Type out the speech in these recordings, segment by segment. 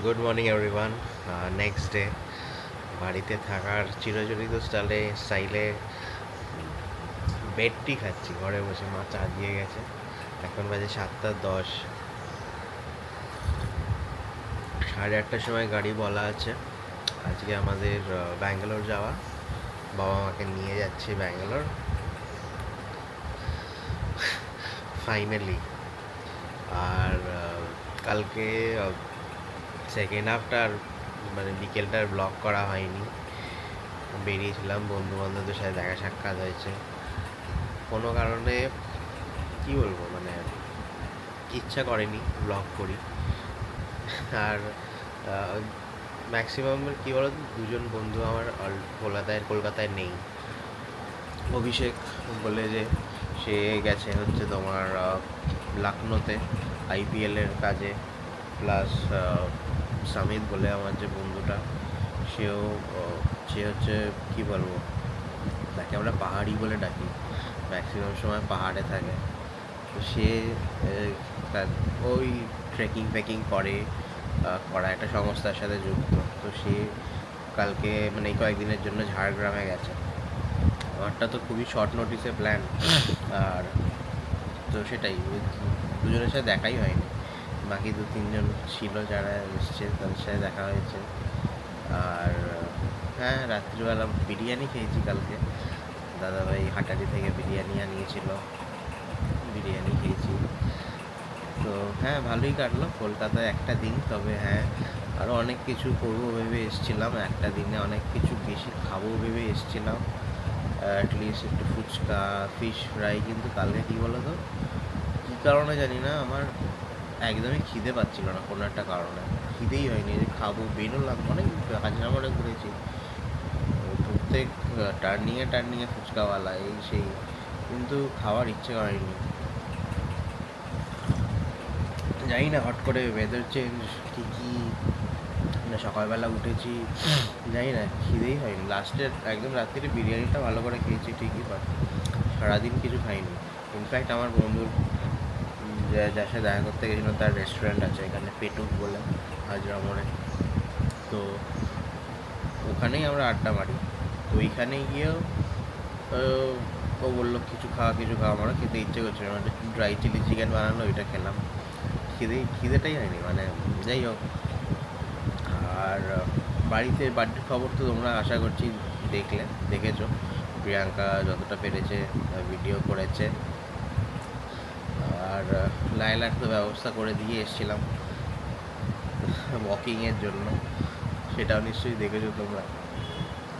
Good morning everyone next day বাড়িতে থাকার চিরচরিত স্টাইলে স্টাইলে বেডটি খাচ্ছি, ঘরে বসে। মা চা দিয়ে গেছে। এখন বাজে সাতটা দশ। সাড়ে আটটার সময় গাড়ি বলা আছে। আজকে আমাদের ব্যাঙ্গালোর যাওয়া। বাবা মাকে নিয়ে যাচ্ছি ব্যাঙ্গালোর। ফাইনালি আর কালকে সেকেন্ড হাফটার মানে বিকেলটার ব্লগ করা হয়নি। বেরিয়েছিলাম বন্ধু বান্ধবদের সাথে দেখা সাক্ষাৎ হয়েছে। কোনো কারণে, কি বলব মানে ইচ্ছা করেনি ব্লগ করি। আর ম্যাক্সিমাম কী বলো দুজন বন্ধু আমার কলকাতায় কলকাতায় নেই। অভিষেক বলে যে, সে গেছে হচ্ছে তোমার লখনৌতে আইপিএলের কাজে। প্লাস সামিত বলে আমার যে বন্ধুটা, সেও সে হচ্ছে, কী বলব, তাকে আমরা পাহাড়ি বলে ডাকি। ম্যাক্সিমাম সময় পাহাড়ে থাকে। তো সে তার- ওই ট্রেকিং ফেকিং করে করা একটা সংস্থার সাথে যুক্ত। তো সে কালকে মানে কয়েকদিনের জন্য ঝাড়গ্রামে গেছে। আমারটা তো খুবই শর্ট নোটিসে প্ল্যান আর, তো সেটাই দুজনের সাথে দেখাই হয়নি। বাকি দু তিনজন ছিল যারা এসছে, তাদের সাথে দেখা হয়েছে। আর হ্যাঁ রাত্রিবেলা বিরিয়ানি খেয়েছি কালকে। দাদাভাই হাটারি থেকে বিরিয়ানি আনিয়েছিল। বিরিয়ানি খেয়েছি। তো হ্যাঁ ভালোই কাটলো। কলকাতায় একটা দিন, তবে হ্যাঁ আরও অনেক কিছু করব ভেবে এসেছিলাম। একটা দিনে অনেক কিছু বেশি খাব ভেবে এসেছিলাম। অ্যাটলিস্ট একটু ফুচকা ফিশ ফ্রাই কিন্তু কালকে কী বলো তো কী কারণে জানি না, আমার একদমই খিদে পাচ্ছিল না কোনো একটা কারণে। খিদেই হয়নি, যে খাব বেরোলাম অনেক হাজার ঘুরেছি প্রত্যেক টার্নিংয়ে টার্নিংয়ে ফুচকাওয়ালা, এই সেই, কিন্তু খাওয়ার ইচ্ছে হয়নি। জানি না, হট করে ওয়েদার চেঞ্জ কি কি সকালবেলা উঠেছি, জানি না, খিদেই হয়নি। লাস্টের একদম রাত্রিরে বিরিয়ানিটা ভালো করে খেয়েছি, ঠিকই বাট সারাদিন কিছু খাইনি। ইনফ্যাক্ট আমার বন্ধুর যার সাথে দেখা করতে গেছিলাম তার রেস্টুরেন্ট আছে এখানে পেটুক বলে হাজরা মোড়ে তো ওখানেই আমরা আড্ডা মারি। তো ওইখানে গিয়েও, ও বলল, কিছু খাওয়া কিছু খাওয়া আমরা খেতে ইচ্ছে করছিল মানে ড্রাই চিলি চিকেন বানানো, ওইটা খেলাম। খিদে, খিদেটাই হয়নি মানে যাই হোক। আর, বাড়িতে বাড়ির খবর তো তোমরা আশা করছি দেখলে, দেখেছ। প্রিয়াঙ্কা যতটা পেরেছে, ভিডিও করেছে। আর লাইলার তো ব্যবস্থা করে দিয়ে এসেছিলাম ওয়াকিংয়ের জন্য। সেটাও নিশ্চয়ই দেখেছ তোমরা।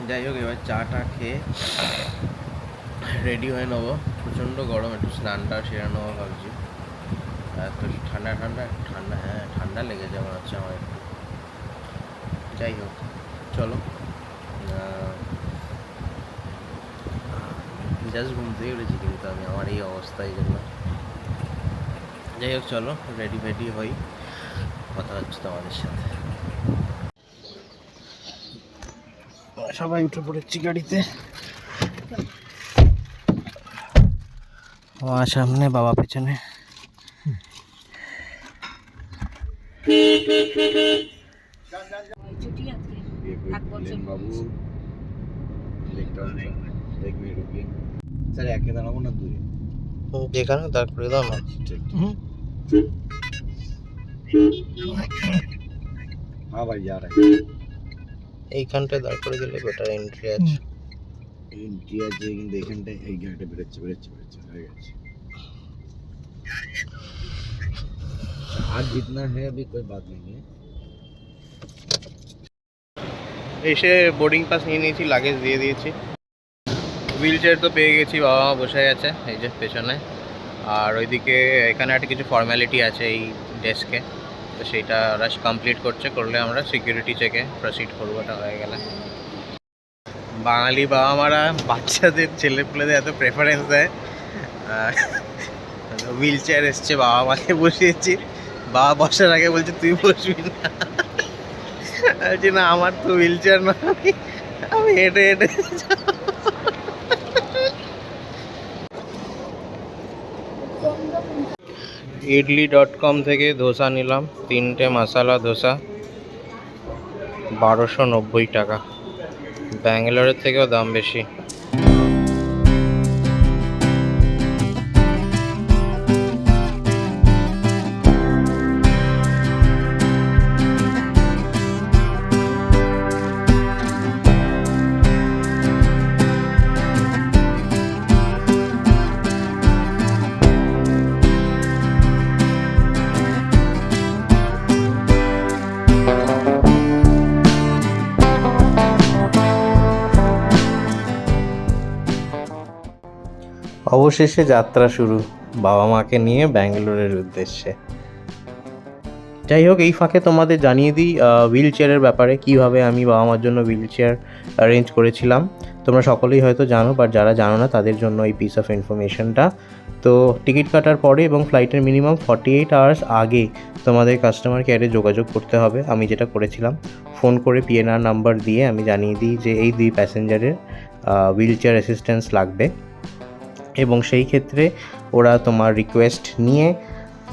যাই হোক, এবার চা টা খেয়ে রেডি হয়ে নেব। প্রচণ্ড গরম, একটু স্নানটা সেরে নেব ভাবছি। এত ঠান্ডা ঠান্ডা ঠান্ডা হ্যাঁ ঠান্ডা লেগেছে মনে হচ্ছে আমার একটু। যাই হোক, চলো। জাস্ট ঘুম থেকে উঠেছি কিন্তু আমি, আমার এই অবস্থায় জন্য। যাই হোক চলো রেডি ফেডি হই। কথা হচ্ছে তোমাদের সাথে। সবাই উঠে পড়েছি গাড়িতে। মা সামনে বাবা পেছনে। যেখানে তারপরে দাও না हाँ भाई जा रहे এইখানটায় দাঁড় করে গেলে বেটার এন্ট্রি আছে हैं इंडिया যে কিন্তু এখানটায় এই গাড়িটা বেরোচ্ছে বেরোচ্ছে বেরোচ্ছে হয়ে গেছে आज जितना है अभी कोई बात नहीं है এসে বোর্ডিং পাস নিয়ে নিয়েছি লাগেজ দিয়ে দিয়েছি হুইল চেয়ার তো পেয়ে গেছি বাবা মা বসে গেছে এই যে পেছনে আর ওইদিকে এখানে একটা কিছু ফর্ম্যালিটি আছে এই ডেস্কে তো সেইটা ওরা কমপ্লিট করছে, করলে আমরা সিকিউরিটি চেকে প্রসিড করব, ওটা হয়ে গেলে। বাঙালি বাবা মারা বাচ্চাদের, ছেলেপুলেদের এত প্রেফারেন্স দেয়। হুইল চেয়ার এসছে বাবা মাকে বসিয়েছি। বাবা বসার আগে বলছে, তুই বসবি না। বলছি, না, আমার তো হুইল চেয়ার না আমি হেঁটে হেঁটে ইডলি ডট কম থেকে ধোসা নিলাম। তিনটে মশালা ধোসা। বারোশো নব্বই টাকা। ব্যাঙ্গালোরের থেকেও দাম বেশি। অবশেষে যাত্রা শুরু বাবা মাকে নিয়ে ব্যাঙ্গালোরের উদ্দেশ্যে। যাই হোক এই ফাঁকে তোমাদের জানিয়ে দিই হুইল চেয়ারের ব্যাপারে কীভাবে আমি বাবা মার জন্য হুইল চেয়ার অ্যারেঞ্জ করেছিলাম। তোমরা সকলেই হয়তো জানো বাট যারা জানো না, তাদের জন্য এই পিস অফ ইনফরমেশনটা তো টিকিট কাটার পরে এবং ফ্লাইটের মিনিমাম ফর্টি এইট আওয়ার্স আগে তোমাদের কাস্টমার কেয়ারে যোগাযোগ করতে হবে। আমি যেটা করেছিলাম ফোন করে পিএনআর নাম্বার দিয়ে আমি জানিয়ে দিই যে এই দুই প্যাসেঞ্জারের হুইল চেয়ার অ্যাসিস্ট্যান্স লাগবে। এবং সেই ক্ষেত্রে ওরা তোমার রিকোয়েস্ট নিয়ে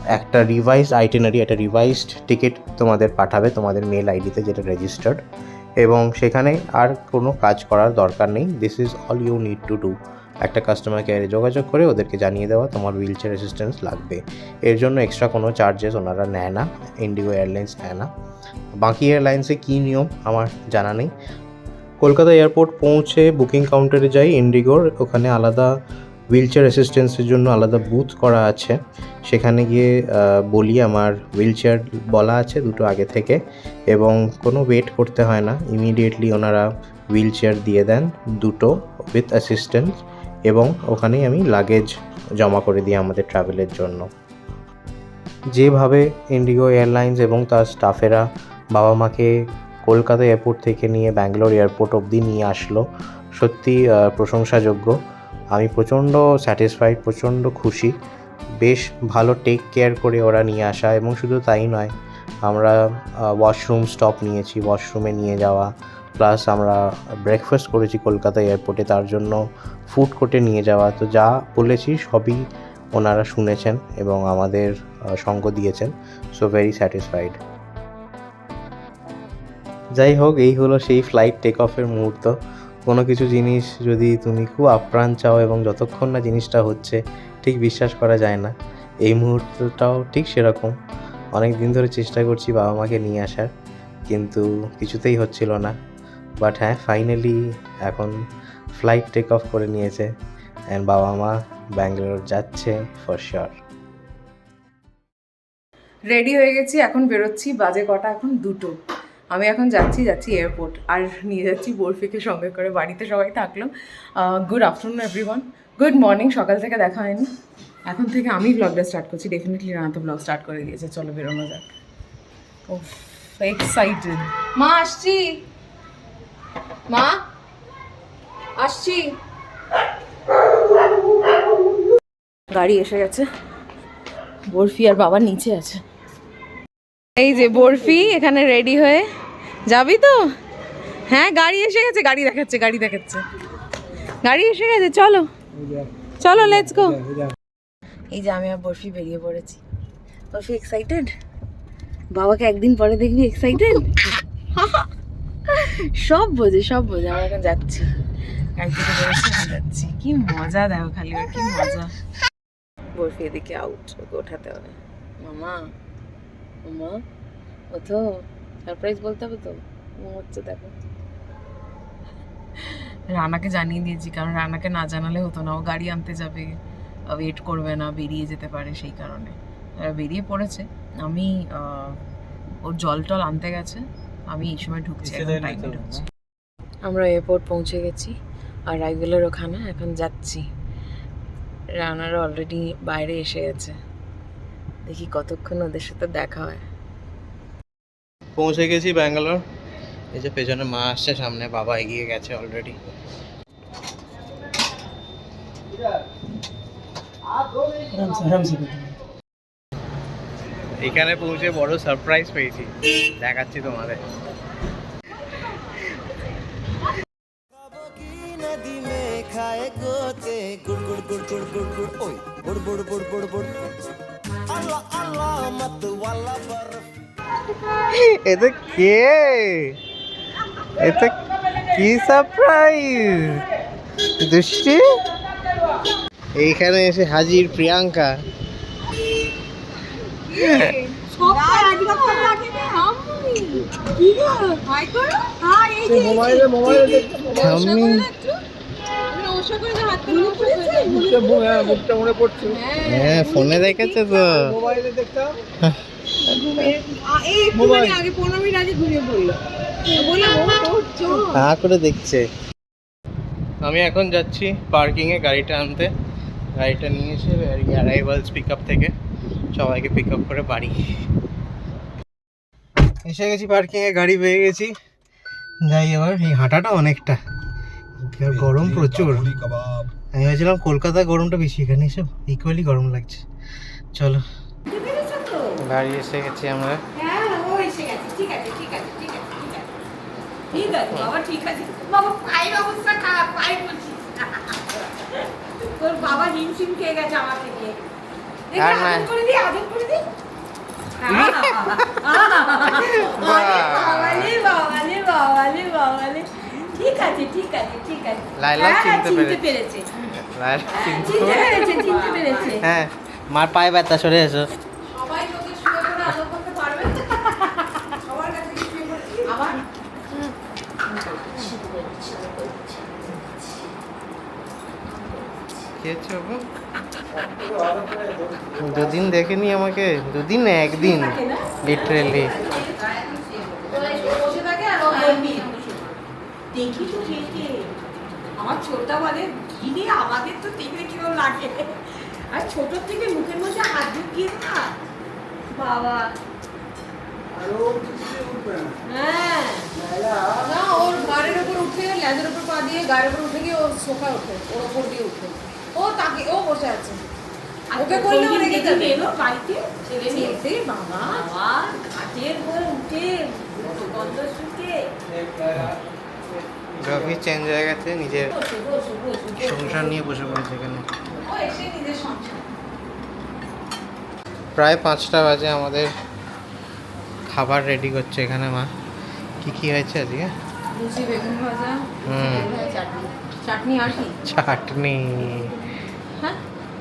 একটা রিভাইসড আইটেনারি একটা রিভাইসড টিকিট তোমাদের পাঠাবে তোমাদের মেল আইডিতে যেটা রেজিস্টার্ড এবং সেখানে আর কোনো কাজ করার দরকার নেই। This is all you need to do একটা কাস্টমার কেয়ারে যোগাযোগ করে ওদেরকে জানিয়ে দেওয়া তোমার হুইল চেয়ার অ্যাসিস্ট্যান্স লাগবে। এর জন্য এক্সট্রা কোনো চার্জেস ওনারা নেয় না ইন্ডিগো এয়ারলাইন্স নেয় না। বাকি এয়ারলাইন্সে কী নিয়ম আমার জানা নেই। কলকাতা এয়ারপোর্ট পৌঁছে বুকিং কাউন্টারে যাই ইন্ডিগোর ওখানে আলাদা হুইল চেয়ার অ্যাসিস্ট্যান্সের জন্য আলাদা বুথ করা আছে। সেখানে গিয়ে বলি আমার হুইল চেয়ার বলা আছে দুটো আগে থেকে এবং কোনো ওয়েট করতে হয় না। ইমিডিয়েটলি ওনারা হুইল চেয়ার দিয়ে দেন দুটো উইথ অ্যাসিস্ট্যান্স এবং ওখানেই আমি লাগেজ জমা করে দিই আমাদের ট্রাভেলের জন্য। যেভাবে ইন্ডিগো এয়ারলাইন্স এবং তার স্টাফেরা বাবা মাকে কলকাতা এয়ারপোর্ট থেকে নিয়ে ব্যাঙ্গালোর এয়ারপোর্ট অবধি নিয়ে আসলো সত্যি প্রশংসাযোগ্য। আমি প্রচণ্ড স্যাটিসফাইড প্রচণ্ড খুশি। বেশ ভালো টেক কেয়ার করে ওরা নিয়ে আসা এবং শুধু তাই নয়, আমরা ওয়াশরুম স্টপ নিয়েছি ওয়াশরুমে নিয়ে যাওয়া প্লাস আমরা ব্রেকফাস্ট করেছি কলকাতা এয়ারপোর্টে তার জন্য ফুড কোর্টে নিয়ে যাওয়া। তো যা বলেছি সবই ওনারা শুনেছেন এবং আমাদের সঙ্গ দিয়েছেন সো ভেরি স্যাটিসফাইড যাই হোক, এই হলো সেই ফ্লাইট টেক অফের মুহূর্ত। কোনো কিছু জিনিস যদি তুমি খুব আপ্রাণ চাও এবং যতক্ষণ না জিনিসটা হচ্ছে, ঠিক বিশ্বাস করা যায় না, এই মুহূর্তটাও ঠিক সেরকম। অনেক দিন ধরে চেষ্টা করছি বাবা মাকে নিয়ে আসার, কিন্তু কিছুতেই হচ্ছিল না। বাট হ্যাঁ ফাইনালি এখন ফ্লাইট টেক অফ করে নিয়েছে অ্যান্ড বাবা মা ব্যাঙ্গালোর যাচ্ছে ফর শিওর রেডি হয়ে গেছি, এখন বেরোচ্ছি, বাজে কটা, এখন দুটো। আমি এখন যাচ্ছি যাচ্ছি এয়ারপোর্ট আর নিয়ে যাচ্ছি বরফিকে সঙ্গে করে। বাড়িতে সবাই থাকল। Good afternoon everyone good morning সকাল থেকে দেখা হয়নি। এখন থেকে আমি ব্লগটা স্টার্ট করছি। ডেফিনেটলি রানা তো ব্লগ স্টার্ট করে দিয়েছে। চলো বেরোনো যাক। ও এক্সাইটেড মা, আসছি। মা, আসছি। গাড়ি এসে গেছে। বরফি আর বাবা নিচে আছে। এই যে বরফি, এখানে রেডি হয়ে যাবি তো? হ্যাঁ গাড়ি এসে গেছে, গাড়ি দেখাচ্ছে গাড়ি দেখাচ্ছে। গাড়ি এসে গেছে, চলো। চলো লেটস গো এই যে আমি আর বরফি বেরিয়ে পড়েছি। বরফি এক্সাইটেড বাবাকে একদিন পরে দেখবি এক্সাইটেড সব বোঝে সব বোঝে। আমরা এখন যাচ্ছি। যাচ্ছি। কি মজা, দেখো খালি, কি মজা। বরফি এদিকে আউট ওকে ওঠাতে হবে। মামা। মামা ওঠো। সারপ্রাইজ বলতে হবে তো? হচ্ছে দেখো। রানাকে জানিয়ে দিয়েছি কারণ রানাকে না জানালে হতো না। ও গাড়ি আনতে যাবে ওয়েট করবে না বেরিয়ে যেতে পারে সেই কারণে। বেরিয়ে পড়েছে। আমি ওর জল টল আনতে গেছে। আমি এই সময় ঢুকছি ঢুকছি। আমরা এয়ারপোর্ট পৌঁছে গেছি আর রাইভেলের ওখানে এখন যাচ্ছি। রানারা অলরেডি বাইরে এসে গেছে। দেখি কতক্ষণ ওদের সাথে দেখা হয়। পৌঁছে গেছি ব্যাঙ্গালোর। এই যে পেছনে মা আসছে সামনে বাবা এগিয়ে গেছে অলরেডি এখানে পৌঁছে বড় সারপ্রাইজ পেয়েছি। দেখাচ্ছি তোমাদের। খায় গোতে? গুড় গুড় গুড় গুড় গুড় গুড় ওই এটা কে? এটা কি সারপ্রাইজ দৃষ্টি? এইখানে এসে হাজির প্রিয়াঙ্কা। মোবাইলে মোবাইলে মুখটা মনে পড়ছে হ্যাঁ ফোনে দেখেছে তো। মোবাইলে। দেখতাম হা করে দেখছে। আমি এখন যাচ্ছি পার্কিংয়ে গাড়িটা আনতে। গাড়িটা নিয়ে এসে অ্যারাইভালস পিক আপ থেকে সবাইকে পিক আপ করে বাড়ি। এসে গেছি পার্কিংয়ে গাড়ি পেয়ে গেছি। যাই এবার এই হাঁটাটা অনেকটা। গরম প্রচুর। আমি ভাবছিলাম কলকাতায় গরমটা বেশি এখানে এসে ইকুয়ালি গরম লাগছে চলো গাড়ি এসে গেছি আমরা হ্যাঁ ও এসে গেছে ঠিক আছে ঠিক আছে ঠিক আছে ঠিক আছে ঠিক আছে বাবা ঠিক আছে ঠিক আছে ঠিক আছে। আছে লায়লা হ্যাঁ, চিনতে পেরেছে। পেরেছে। লাইট চিনতে পেরেছে। চিনতে পেরেছে। হ্যাঁ মার পায়ে ব্যথা সরে এসো। সবাই তোকে শুয়ে করে আদর করতে পারবে? সবার কাছে শুয়ে পড়ে, আবার? দুদিন দেখেনি আমাকে? দুদিন না? একদিন লিটারেলি বসে থাকে আর ও এমনি দেখি তো দেখে আমার ছোটটা বলে দিদি আমাদের তো দেখলে কিরম লাগে। আর ছোট থেকে মুখের মধ্যে হাত ঢুকিয়ে না। বাবা। হ্যাঁ। না ওর গাড়ির উপর উঠে লেজের উপর পা দিয়ে গাড়ির উপর উঠে গিয়ে ওর সোফা ওঠে ওর ওপর দিয়ে উঠে। ও তাকে ও বসে আছে। ওকে করলে ও রেগে যাবে এলো বাড়িতে ছেলে বাবা ঘাটের উঠে গন্ধ শুকে। রবি চেঞ্জ হয়ে গেছে নিজের। সংসার নিয়ে বসে পড়েছে এখানে। প্রায় পাঁচটা বাজে আমাদের খাবার রেডি করছে এখানে মা। কি কি হয়েছে আজকে? লুচি বেগুন ভাজা হুম। চাটনি। চাটনি আর কি? চাটনি। হ্যাঁ?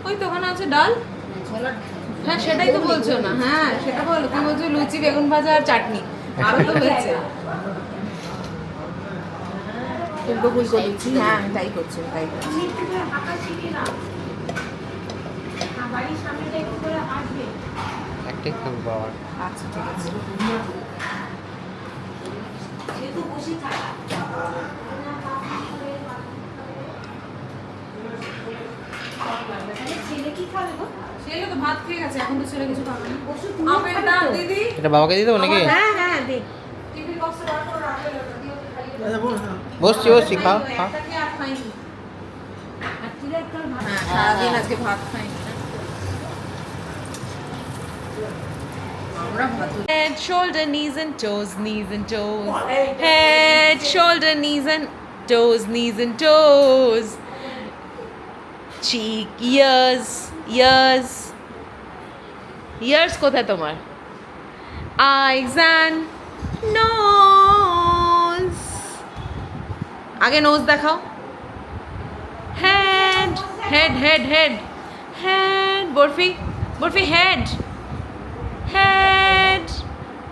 ওই তো ওখানে আছে ডাল। হ্যাঁ সেটাই তো বলছো না। হ্যাঁ সেটা বলো। তুমি বলছো লুচি বেগুন ভাজা আর চাটনি। আরও তো হয়েছে। ফুলকো ফুলকো লুচি হ্যাঁ আমি তাই করছি তাই করছি। একটাই খাব বাবার আচ্ছা ঠিক আছে। ছেলে তো ভাত খেয়ে গেছে এখন তো ছেলে কিছু খাবে না। দিদি এটা বাবাকে দিয়ে দেবো নাকি হ্যাঁ হ্যাঁ দে বসছি বসছি খাও খাও একটা কি আর খাইনি হ্যাঁ সারাদিন আজকে ভাত খাইনি আমরা ভাত Head, shoulder, knees and toes, knees and toes. Head, shoulder, knees and toes, knees and toes. Cheek, ears, ears. Ears কোথায় তোমার? Eyes and nose. আগে নোজ দেখাও। Head head head head head barfi barfi head head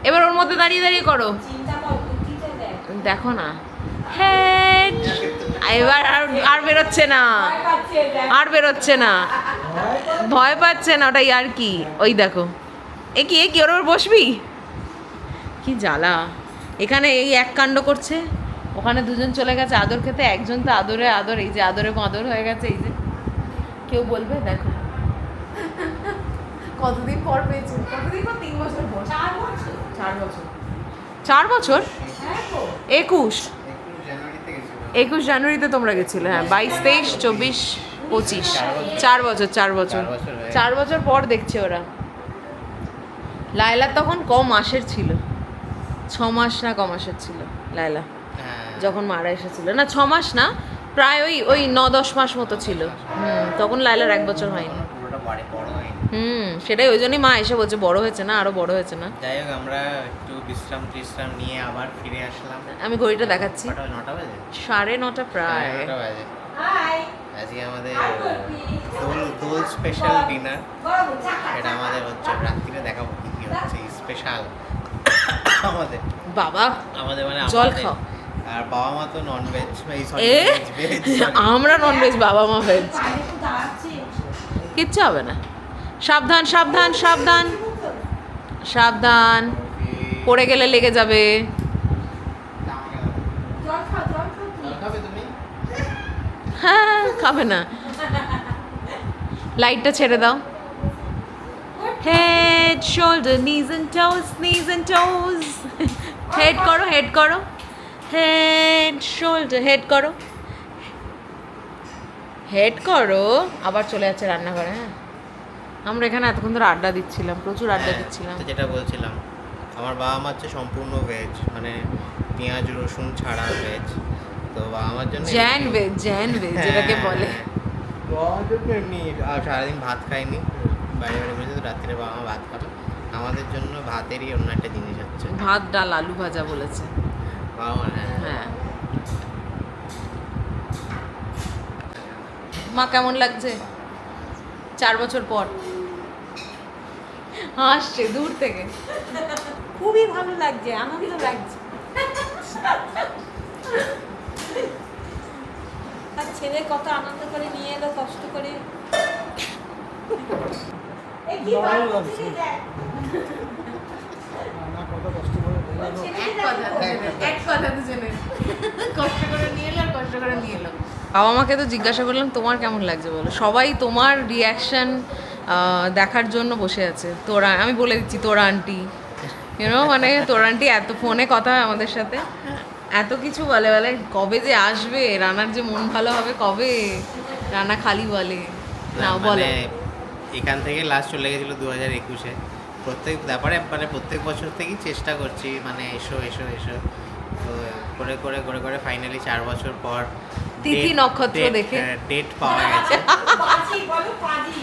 এবার ওর মধ্যে দাঁড়িয়ে দাঁড়িয়ে করো। দেখো না। হেড এবার আর আর বেরোচ্ছে না। আর বেরোচ্ছে না। ভয় পাচ্ছে না ওটাই আর কি? ওই দেখো। এ কি এ কি, ওর বসবি? কি জ্বালা। এখানে এই এক কাণ্ড করছে। ওখানে দুজন চলে গেছে আদর খেতে একজন তো আদরে আদর এই যে আদরে আদর হয়ে গেছে এই যে। কেউ বলবে? দেখো। কতদিন পর পেয়েছে? কতদিন পর? তিন বছর পর। চার বছর। চার বছর। চার বছর? একুশ। একুশ জানুয়ারিতে তোমরা গেছিলে হ্যাঁ বাইশ তেইশ চব্বিশ পঁচিশ। চার বছর। চার বছর চার বছর। হয়ে পর দেখছে ওরা। লায়লা তখন ক মাসের ছিল? ছ মাস না ক মাসের ছিল লায়লা? হ্যাঁ যখন মারা এসেছিল। না ছ মাস না প্রায় ওই ওই ন দশ মাস মতো ছিল। হুম তখন লাইলার এক বছর হয়নি। হুম সেটাই ওই জন্যই মা এসে বলছে বড় হয়েছে না আরও বড় হয়েছে না। যাই হোক আমরা একটু বিশ্রাম টিশ্রাম নিয়ে আবার ফিরে আসলাম। আমি ঘড়িটা দেখাচ্ছি। সাড়ে নটা প্রায়। বাজে। আজকে আমাদের দোল দোল স্পেশাল ডিনার এটা আমাদের হচ্ছে রাত্রিরে দেখাবো কি কি হচ্ছে স্পেশাল আমাদের। বাবা আমাদের মানে জল খাও। আর বাবা মা তো নন ভেজ এই সরি এ? ভেজ আমরা নন ভেজ বাবা মা ভেজ কিচ্ছু হবে না। সাবধান সাবধান সাবধান। সাবধান। পড়ে গেলে লেগে যাবে। হ্যাঁ খাবে না। লাইটটা ছেড়ে দাও। Head shoulder knees and toes knees and toes head করো হেড করো। হেড শোল্ডার হেড করো। হেড করো আবার চলে যাচ্ছে রান্নাঘরে হ্যাঁ? আমরা এখানে এতক্ষণ ধরে আড্ডা দিচ্ছিলাম প্রচুর আড্ডা দিচ্ছিলাম। যেটা বলছিলাম আমার বাবা মা হচ্ছে সম্পূর্ণ ভেজ মানে পেঁয়াজ রসুন ছাড়া ভেজ তো বাবা মার জন্য জ্যান ভেজ জ্যান ভেজ যেটাকে বলে। জন্য এমনি আর সারাদিন ভাত খাইনি। বাইরে বাইরে বসে রাত্রে বাবা মা ভাত খাবে। আমাদের জন্য ভাতেরই অন্য একটা জিনিস হচ্ছে। ভাত ডাল আলু ভাজা বলেছে। বাবা মা হ্যাঁ হ্যাঁ মা কেমন লাগছে? চার বছর পর। হাসছে দূর থেকে। খুবই ভালো লাগছে আমাকে তো লাগছে। আর ছেলে কত আনন্দ করে নিয়ে এলো কষ্ট করে। এই কি বার করছিস দেখ। ওই ছেলেকে এক কথা কষ্ট করে নিয়ে এলো আর কষ্ট করে নিয়ে এলো। বাবা মাকে তো জিজ্ঞাসা করলাম তোমার কেমন লাগছে বলো? সবাই তোমার রিয়াকশন দেখার জন্য বসে আছে। তোরা আমি বলে দিচ্ছি তোরা আন্টি ইউনো মানে তোর আন্টি এত ফোনে কথা হয় আমাদের সাথে। এত কিছু বলে বলে কবে যে আসবে? রানার যে মন ভালো হবে কবে? রানা খালি বলে। না বলো। মানে এখান থেকে লাস্ট চলে গেছিল দু হাজার একুশে। প্রত্যেক ব্যাপারে মানে প্রত্যেক বছর থেকেই চেষ্টা করছি মানে এসো এসো এসো। তো করে করে করে করে ফাইনালি চার বছর পর তিথি নক্ষত্র দেখে। ডেট পাওয়া গেছে। পাজি বলো পাজি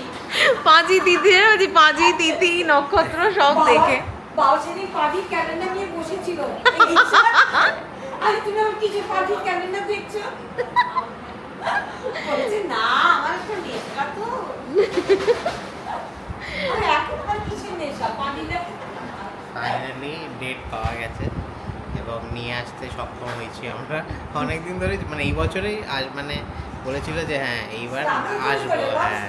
পাঁজি তিথি বলছি পাঁজি তিথি নক্ষত্র সব দেখে। বাবা সেদিন ক্যালেন্ডার নিয়ে বসেছিল। আরে তুমি আমার কিছু পাজির ক্যালেন্ডার দেখছ? বলছে না আমার একটা নেশা তো। আরে এখন আর কিসের নেশা? পাজিটা ফাইনালি ডেট পাওয়া গেছে। এবং নিয়ে আসতে সক্ষম হয়েছি আমরা। অনেকদিন ধরে মানে এই বছরেই আজ মানে বলেছিল যে হ্যাঁ এইবার আসব হ্যাঁ।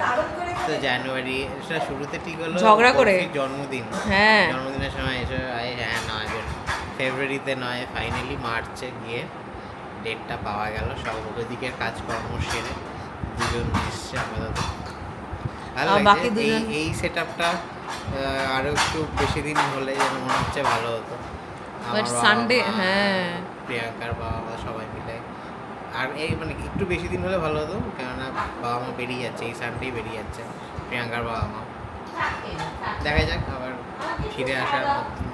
তো জানুয়ারি সেটা শুরুতে ঠিক হলো ঝগড়া করে? জন্মদিন। হ্যাঁ। জন্মদিনের সময় এসে আই হ্যাঁ নয় ফেব্রুয়ারিতে নয় ফাইনালি মার্চে গিয়ে ডেটটা পাওয়া গেল। সব ওদিকের কাজকর্ম সেরে দুজন এসছে আপাতত। বাকি এই দুজন? এই সেট আপটা আরও একটু বেশি দিন হলে যেন মনে হচ্ছে ভালো হতো। বাট সানডে হ্যাঁ। প্রিয়াঙ্কার বাবা মা সবাই মিলে। আর এই মানে একটু বেশি দিন হলে ভালো হতো কেননা বাবা মা বেরিয়ে যাচ্ছে এই সানডেই বেরিয়ে যাচ্ছে প্রিয়াঙ্কার বাবা মা। দেখা যাক আবার ফিরে আসার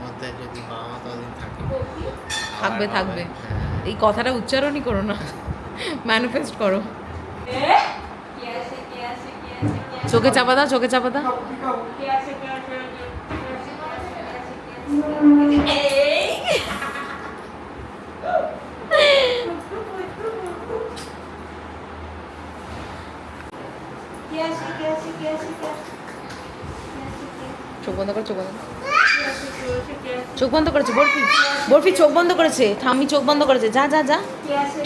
মধ্যে যদি বাবা মা ততদিন থাকে থাকবে, থাকবে। হ্যাঁ। এই কথাটা উচ্চারণই করো না ম্যানিফেস্ট করো। কে আছে কে আছে কে আছে কে আছে চোখে চাপা দাও। চোখে চাপা দাও কে আছে কে আছে কে আছে কে আছে কে আছে এই কে আছে কে আছে কে আছে কে আছে চোখ বন্ধ করেছে, বরফি। বরফি চোখ বন্ধ করেছে। ঠাম্মি চোখ বন্ধ করেছে। যা যা যা।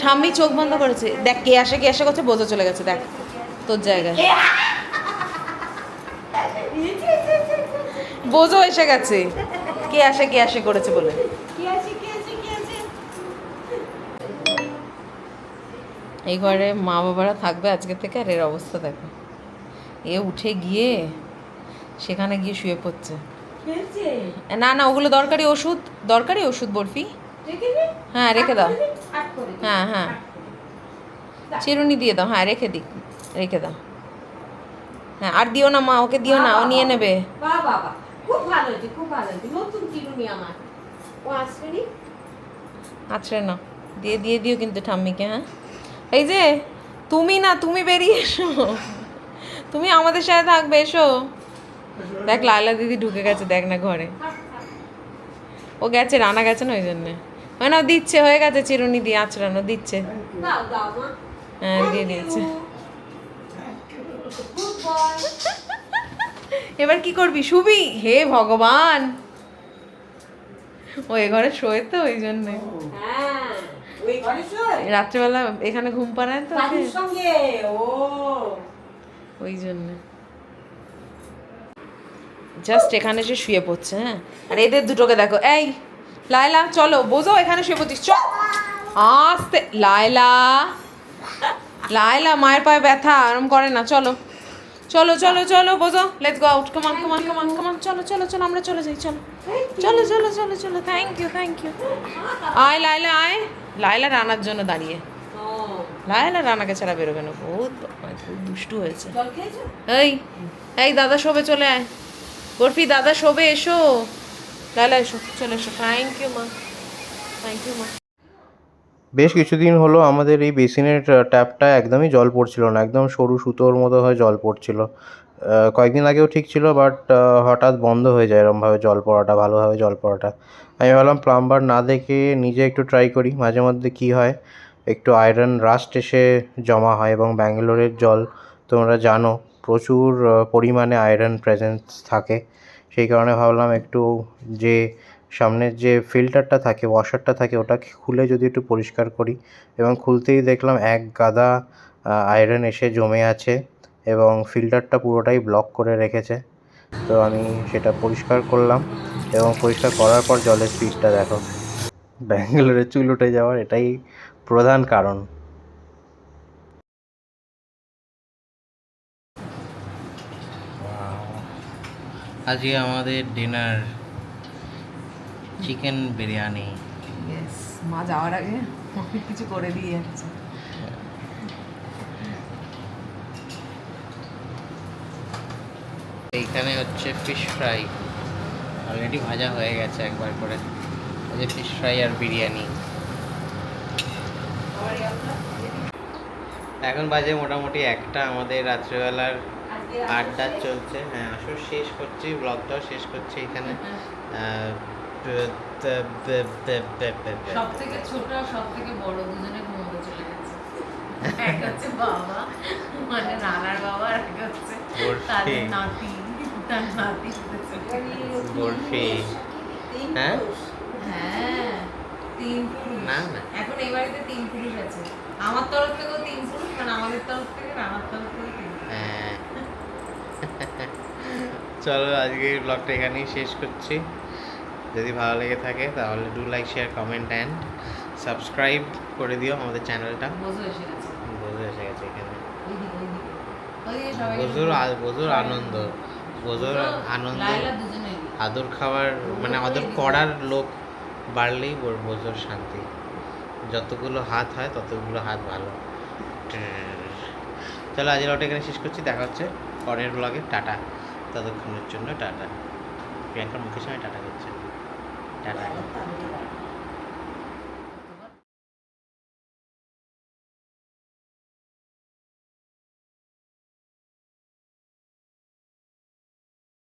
ঠাম্মি চোখ বন্ধ করেছে। দেখ, কে আসে কে আসে করছে, বোঝা চলে গেছে, দেখ। তোর জায়গায়। বোঝো এসে গেছে। কে আসে কে আসে করেছে বলে। এই ঘরে মা বাবারা থাকবে আজকে থেকে, আর এর অবস্থা দেখো। এ উঠে গিয়ে সেখানে গিয়ে শুয়ে পড়ছে। না না ওগুলো দরকারি ওষুধ দরকারি ওষুধ বরফি। হ্যাঁ রেখে দাও। হ্যাঁ হ্যাঁ। চিরুনি দিয়ে দাও হ্যাঁ রেখে দিক রেখে দাও। হ্যাঁ আর দিও না মা ওকে দিও না ও নিয়ে নেবে। খুব ভালো খুব ভালো নতুন চিরুনি আমার। ও না? দিয়ে দিয়ে দিও কিন্তু ঠাম্মিকে হ্যাঁ। এই যে তুমি না তুমি বেরিয়ে এসো। তুমি আমাদের সাথে থাকবে এসো। দেখ লায়লা দিদি ঢুকে গেছে দেখ না ঘরে। ও গেছে রানা গেছে না ওই জন্যে? মানে ও দিচ্ছে হয়ে গেছে চিরুনি দিয়ে আঁচড়ানো দিচ্ছে। হ্যাঁ দিয়ে দিয়েছে। এবার কি করবি? শুবি? হে ভগবান! ও এ ঘরে শোয় তো ওই জন্যে। হ্যাঁ রাত্রেবেলা এখানে ঘুম পাড়ায় তো সঙ্গে? ও। ওই জন্য। জাস্ট এখানে সে শুয়ে পড়ছে হ্যাঁ? আর এদের দুটোকে দেখো। এই, লায়লা, চলো, বোঝো এখানে শুয়ে পড়ছিস। চল। আস্তে, লায়লা। লায়লা, মায়ের পায়ে ব্যথা, আরাম করে না, চলো। চলো চলো চলো, বোঝো। লেটস গো আউট কমান কমান কমান কমান চলো চলো চলো, আমরা চলে যাই, চলো। চলো চলো চলো চলো। থ্যাংক ইউ থ্যাংক ইউ আয়, লায়লা আয়। লায়লা রানার জন্য দাঁড়িয়ে। লায়লা রানাকে ছাড়া বেরোবে না। বহুত দুষ্টু হয়েছে। এই এই দাদা শোবে চলে আয়। বরফি দাদা শোবে এসো। এসো চলে এসো। থ্যাংক ইউ মা। থ্যাংক ইউ মা। বেশ কিছুদিন হলো আমাদের এই বেসিনের ট্যাপটা একদমই জল পড়ছিল না। একদম সরু সুতোর মতো হয়ে জল পড়ছিল। কয়েকদিন আগেও ঠিক ছিল বাট হঠাৎ বন্ধ হয়ে যায় এরমভাবে জল পড়াটা ভালোভাবে জল পড়াটা। আমি ভাবলাম প্লাম্বার না দেখে নিজে একটু ট্রাই করি। মাঝে মধ্যে কী হয় একটু আয়রন রাস্ট এসে জমা হয় এবং ব্যাঙ্গালোরের জল, তোমরা জানো, প্রচুর পরিমাণে আয়রন প্রেজেন্স থাকে। সেই কারণে ভাবলাম একটু যে সামনের যে ফিল্টারটা থাকে ওয়াশারটা থাকে ওটা খুলে যদি একটু পরিষ্কার করি এবং খুলতেই দেখলাম এক গাদা আয়রন এসে জমে আছে এবং ফিল্টারটা পুরোটাই ব্লক করে রেখেছে। তো আমি সেটা পরিষ্কার করলাম এবং পরিষ্কার করার পর জলের স্পিডটা দেখো। ব্যাঙ্গালোরে চুল উঠে যাওয়ার এটাই প্রধান কারণ। আজকে আমাদের ডিনার চিকেন বিরিয়ানি মা যাওয়ার আগে অনেক কিছু করে দিয়ে যাচ্ছে। এইখানে হচ্ছে ফিশ ফ্রাই অলরেডি ভাজা হয়ে গেছে একবার করে। এই যে ফিশ ফ্রাই আর বিরিয়ানি এখন বাজে মোটামুটি একটা আমাদের রাত্রেবেলার আড্ডা চলছে। হ্যাঁ আসো শেষ করছি ব্লগটাও শেষ করছি এখানে। আহ, ব- ব- ব- ব- ব- ব- ব- সব থেকে ছোট আর সব থেকে বড় দুজনে ঘুমোতে চলে গেছে। এক হচ্ছে বাবা মানে নানার বাবা আর এক হচ্ছে বরফি। তাদের নাতি তার নাতি। বরফি। হ্যাঁ? হ্যাঁ। তিন পুরুষ না, না। এখন এই বাড়িতে তিন পুরুষ আছে। আমার তরফ থেকেও তিন পুরুষ মানে আমাদের তরফ থেকে রানার তরফ থেকে তিন হ্যাঁ। চলো আজকে ব্লগটা এখানেই শেষ করছি। যদি ভালো লেগে থাকে তাহলে do like share comment and subscribe করে দিও আমাদের চ্যানেলটা এসে গেছে। এখানে। আ- বোঝোর আনন্দ। বোঝোর আনন্দ। আদর খাওয়ার মানে আদর করার লোক। বাড়লেই বোঝোর শান্তি। যতগুলো হাত হয়, ততগুলো হাত ভালো। চলো, আজকের ওটা এখানে শেষ করছি। দেখা হচ্ছে পরের ব্লগে টাটা। ততক্ষণের জন্য টাটা। প্রিয়াঙ্কার মুখের সঙ্গে টাটা করছে। টাটা।